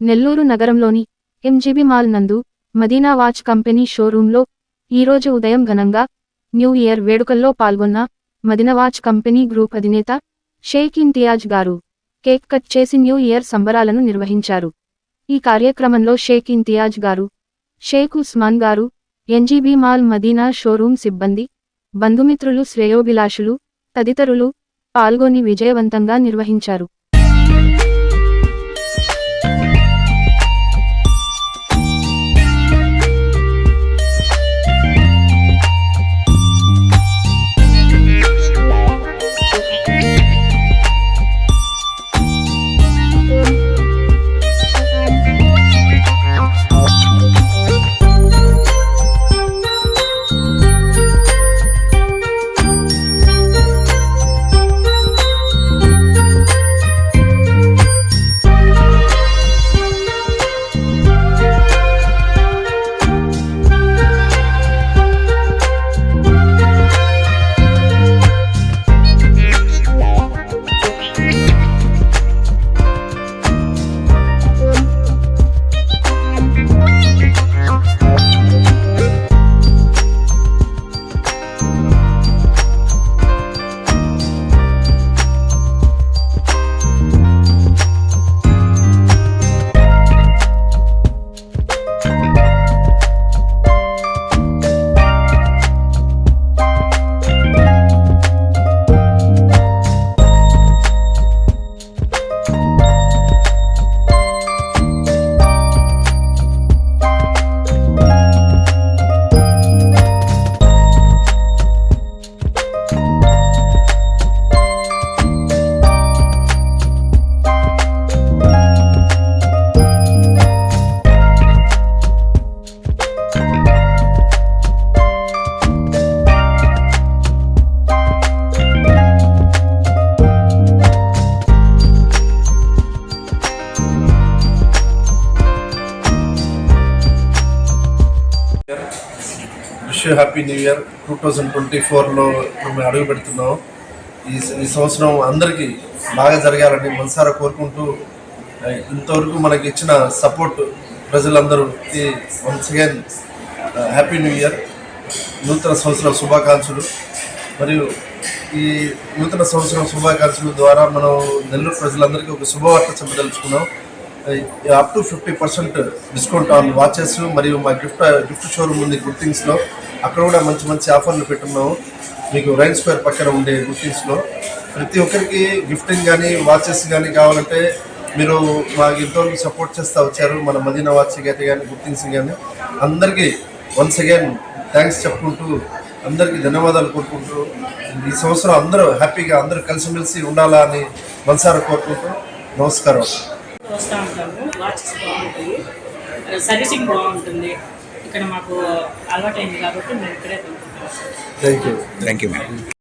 నెల్లూరు నగరంలోని MGB mall నందు Madina watch company షోరూంలో ఈరోజు ఉదయం ఘనంగా న్యూ ఇయర్ వేడుకల్లో పాల్గొన్న మదీనా వాచ్ కంపెనీ గ్రూప్ అధినేత షేక్ ఇంతియాజ్ గారు కేక్ కట్ చేసి న్యూ ఇయర్ సంబరాలను నిర్వహించారు. ఈ కార్యక్రమంలో షేక్ ఇంతియాజ్ గారు షేక్ ఉస్మాన్ గారు ఎన్జీబీ మాల్ మదీనా షోరూం సిబ్బంది బంధుమిత్రులు శ్రేయోభిలాషులు తదితరులు పాల్గొని విజయవంతంగా నిర్వహించారు. Wish happy new year two thousand twenty ఫోర్లో మేము అడుగు పెడుతున్నాం ఈ ఈ సంవత్సరం అందరికీ బాగా జరగాలని మనసారా కోరుకుంటూ ఇంతవరకు మనకి ఇచ్చిన support ప్రజలందరూకి once again happy new year నూతన సంవత్సరం శుభాకాంక్షలు. మరియు ఈ నూతన సంవత్సరం శుభాకాంక్షల ద్వారా మనం నెల్లూరు ప్రజలందరికీ ఒక శుభవార్త చెప్పదలుచుకున్నాం. Up to fifty percent discount on watches మరియు మా గిఫ్ట్ గిఫ్ట్ షోరూమ్ ఉంది గుర్తింగ్స్లో. అక్కడ కూడా మంచి మంచి ఆఫర్లు పెట్టున్నాము. మీకు రైన్ స్క్వేర్ పక్కన ఉండే గుర్తింగ్స్లో. ప్రతి ఒక్కరికి గిఫ్టింగ్ కానీ వాచెస్ కానీ కావాలంటే మీరు మాకు ఇంతవరకు సపోర్ట్ చేస్తూ వచ్చారు. మన మదీనా వాచ్ అయితే కానీ గుర్తింగ్స్ కానీ అందరికీ వన్స్ అగైన్ థ్యాంక్స్ చెప్పుకుంటూ అందరికీ ధన్యవాదాలు కోరుకుంటూ ఈ సంవత్సరం అందరూ హ్యాపీగా అందరూ కలిసిమెలిసి ఉండాలా అని మనసారా కోరుకుంటూ నమస్కారం. వస్తూ ఉంటాము వాచెస్ బాగుంటాయి సర్వీసింగ్ బాగుంటుంది. ఇక్కడ మాకు అలవాటైంది కాబట్టి మేము ఇక్కడే thank you thank you madam